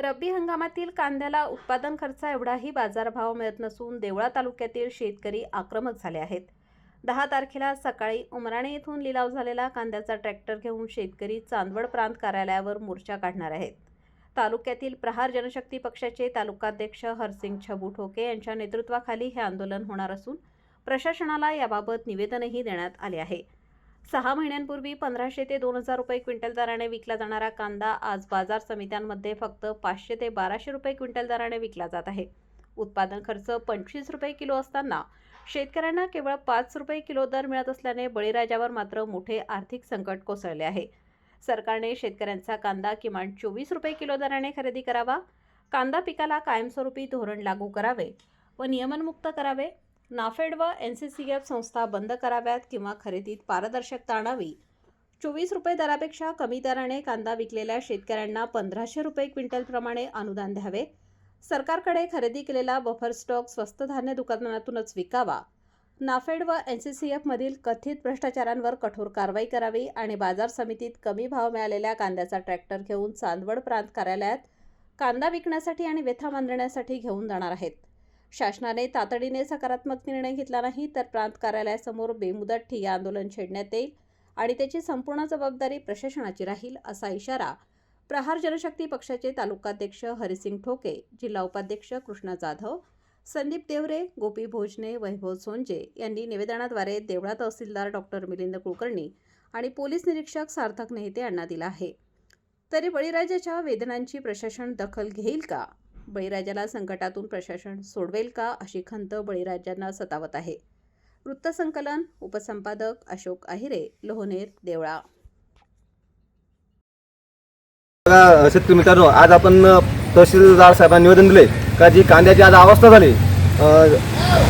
रब्बी हंगामातील कांद्याला उत्पादन खर्च एवढाही बाजारभाव मिळत नसून देवळा तालुक्यातील शेतकरी आक्रमक झाले आहेत. दहा तारखेला सकाळी उमराणे येथून लिलाव झालेला कांद्याचा ट्रॅक्टर घेऊन शेतकरी चांदवड प्रांत कार्यालयावर मोर्चा काढणार आहेत. तालुक्यातील प्रहार जनशक्ती पक्षाचे तालुकाध्यक्ष हरसिंग छबू ठोके यांच्या नेतृत्वाखाली हे आंदोलन होणार असून प्रशासनाला याबाबत निवेदनही देण्यात आले आहे. सहा महिन्यांपूर्वी पंधराशे ते दोन हजार रुपये क्विंटल दराने विकला जाणारा कांदा आज बाजार समित्यांमध्ये फक्त पाचशे ते बाराशे रुपये क्विंटल दराने विकला जात आहे. उत्पादन खर्च पंचवीस रुपये किलो असताना शेतकऱ्यांना केवळ पाच रुपये किलो दर मिळत असल्याने बळीराजावर मात्र मोठे आर्थिक संकट कोसळले आहे. सरकारने शेतकऱ्यांचा कांदा किमान चोवीस रुपये किलो दराने खरेदी करावा कांदा पिकाला कायमस्वरूपी धोरण लागू करावे व नियमनमुक्त करावे नाफेड व एन सी सी एफ संस्था बंद कराव्यात किंवा खरेदीत पारदर्शकता आणावी चोवीस रुपये दरापेक्षा कमी दराने कांदा विकलेल्या शेतकऱ्यांना पंधराशे रुपये क्विंटलप्रमाणे अनुदान द्यावे. सरकारकडे खरेदी केलेला बफर स्टॉक स्वस्त धान्य दुकानातूनच विकावा. नाफेड व एन सी सी एफमधील कथित भ्रष्टाचारांवर कठोर कारवाई करावी आणि बाजार समितीत कमी भाव मिळालेल्या कांद्याचा ट्रॅक्टर घेऊन चांदवड प्रांत कार्यालयात कांदा विकण्यासाठी आणि व्यथा मांडण्यासाठी घेऊन जाणार आहेत. शासनाने तातडीने सकारात्मक निर्णय घेतला नाही तर प्रांत कार्यालयासमोर बेमुदत ठिय्या आंदोलन छेडण्यात येईल आणि त्याची संपूर्ण जबाबदारी प्रशासनाची राहील असा इशारा प्रहार जनशक्ती पक्षाचे तालुकाध्यक्ष हरिसिंग ठोके जिल्हा उपाध्यक्ष कृष्णा जाधव संदीप देवरे गोपी भोजने वैभव सोंजे यांनी निवेदनाद्वारे देवळा तहसीलदार डॉक्टर मिलिंद कुलकर्णी आणि पोलीस निरीक्षक सार्थक नेहते यांना दिला आहे. तरी बळीराजाच्या वेदनांची प्रशासन दखल घेईल का? बळीराजाला संकटातून प्रशासन सोडवेल का अशी खंत बळीराजांना सतावत आहे. वृत्तसंकलन उपसंपादक अशोक आहिरे लोहनेर देवळा. शेतकरी मित्रांनो आज आपण तहसीलदार साहेबांना निवेदन दिले का जी कांद्याची आज अवस्था झाली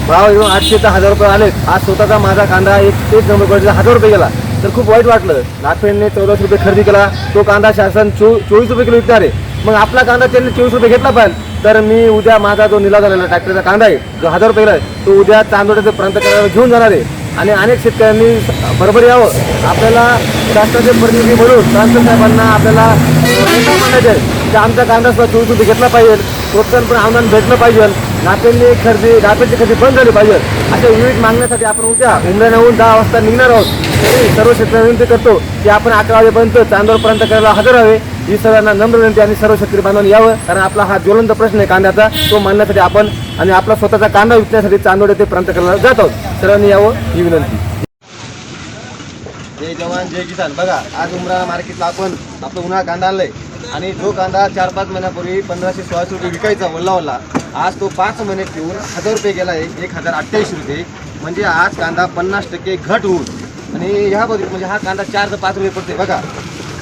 भाव येऊन आठशे ते हजार रुपये आले आज स्वतःचा माझा कांदा एक एक नंबर हजार रुपये गेला. तर खूप वाईट वाटलं. नागपेडने चौदाशे रुपये खरेदी केला. तो कांदा शासन चो चोवीस रुपये किलो विकणार. आहे मग आपला कांदा त्यांनी चोवीस रुपये घेतला पण तर मी उद्या माझा जो निला झालेला ट्रॅक्टरचा कांदा आहे जो हजार रुपये आहे तो उद्या चांदोड्याचे प्रांत करायला घेऊन जाणार आहे. आणि अनेक शेतकऱ्यांनी बरोबर यावं. आपल्याला शासनाचे प्रतिनिधी म्हणून शासन साहेबांना आपल्याला नेता आहे की आमचा कांदा सुद्धा चोवीस रुपये घेतला पाहिजे प्रोत्साहन पण अनुदान भेटलं पाहिजे नापेंनी खरेदी नापेंची खरेदी बंद झाली पाहिजे. अशा विविध मागण्यासाठी आपण उद्या उमऱ्याहून दहा वाजता निघणार आहोत. सर्व शेतकऱ्यांना विनंती करतो की आपण अकरा वाजेपर्यंत चांदोरपर्यंत करायला हजर हवे ही सर्वांना नम्र विनंती आणि सर्व शेतकरी बांधवांनी यावं कारण आपला हा ज्वलंत प्रश्न आहे कांद्याचा. तो मांडण्यासाठी आपण आणि आपला स्वतःचा कांदा विकण्यासाठी चांदोड येथे प्रांत करायला जात आहोत. सर्वांनी यावं ही विनंती. जय जवान जय किसान. बघा आज उमरा मार्केटला आपण आपला उन्हाळा कांदा आणलाय. आणि जो कांदा चार पाच महिन्यापूर्वी पंधराशे सोळाशे रुपये विकायचा वल्ला वल्ला आज तो पाच महिन्यात ठेवून हजार रुपये गेला आहे एक हजार अठ्ठ्याऐंशी रुपये. म्हणजे आज कांदा पन्नास टक्के घट होऊन. आणि ह्या बघित म्हणजे हा कांदा चार ते पाच रुपये पडते बघा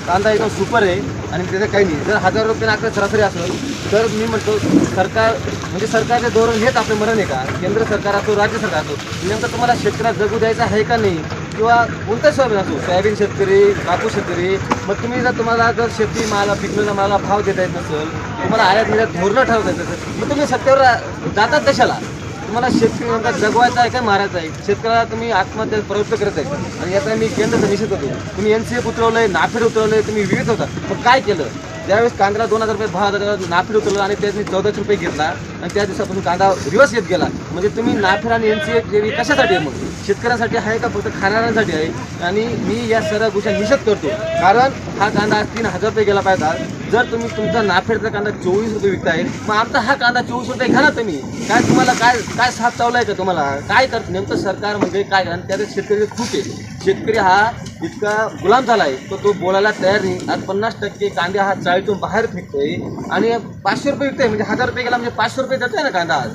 कांदा एकदम सुपर आहे. आणि त्याचं काही नाही. जर हजार रुपये आकडे सरासरी असलं तर मी म्हणतो सरकार म्हणजे सरकारचे धोरण हेच आपलं मरण आहे का? केंद्र सरकार असो राज्य सरकार असो नेमकं तुम्हाला शेतकऱ्याला जगू द्यायचं आहे का नाही? किंवा कोणत्या सोयाबीन असो? सोयाबीन शेतकरी कापूस शेतकरी मग तुम्ही जर तुम्हाला जर शेती माला पिकलेला माला भाव देता येत नसेल तुम्हाला आयात निर्यात धोरणं ठरवता येत नसेल मग तुम्ही सत्तेवर जातात कशाला? तुम्हाला शेतकरी नेमका जगवायचा आहे काय मारायचा आहे? शेतकऱ्याला तुम्ही आत्महत्या प्रवृत्त करत आहे. आणि याचा मी केंद्राचा निषेध होतो तुम्ही एन सी एफ उतरवलंय नाफेड उतरवलंय तुम्ही विविध होता. पण काय केलं? ज्यावेळेस कांद्याला दोन हजार रुपये भाव हजार नाफेड उतरवलं आणि त्यांनी चौदाशे रुपये घेतला. आणि त्या दिवसापासून कांदा रिवर्स येत गेला. म्हणजे तुम्ही नाफेड आणि एन सी एफ जेवी कशासाठी आहे मग? शेतकऱ्यांसाठी आहे का फक्त खाणाऱ्यांसाठी आहे? आणि मी या सर्व गोष्टी निषेध करतो. कारण हा कांदा आज तीन हजार रुपये गेला पाहिजे. जर तुम्ही तुमचा नाफेडचा कांदा चोवीस रुपये विकताय मग आमचा हा कांदा चोवीस रुपये घ्या ना तुम्ही. काय तुम्हाला काय काय साथ चावलाय का तुम्हाला? काय करत नेमकं सरकार म्हणजे काय? आणि त्यात शेतकरी खूप आहे शेतकरी हा इतका गुलाम झाला आहे तर तो बोलायला तयार नाही. आज पन्नास टक्के कांदा हा चाळीतून बाहेर फेकतोय. आणि पाचशे रुपये विकतोय. म्हणजे हजार रुपये गेला म्हणजे पाचशे रुपये जातोय ना कांदा आज.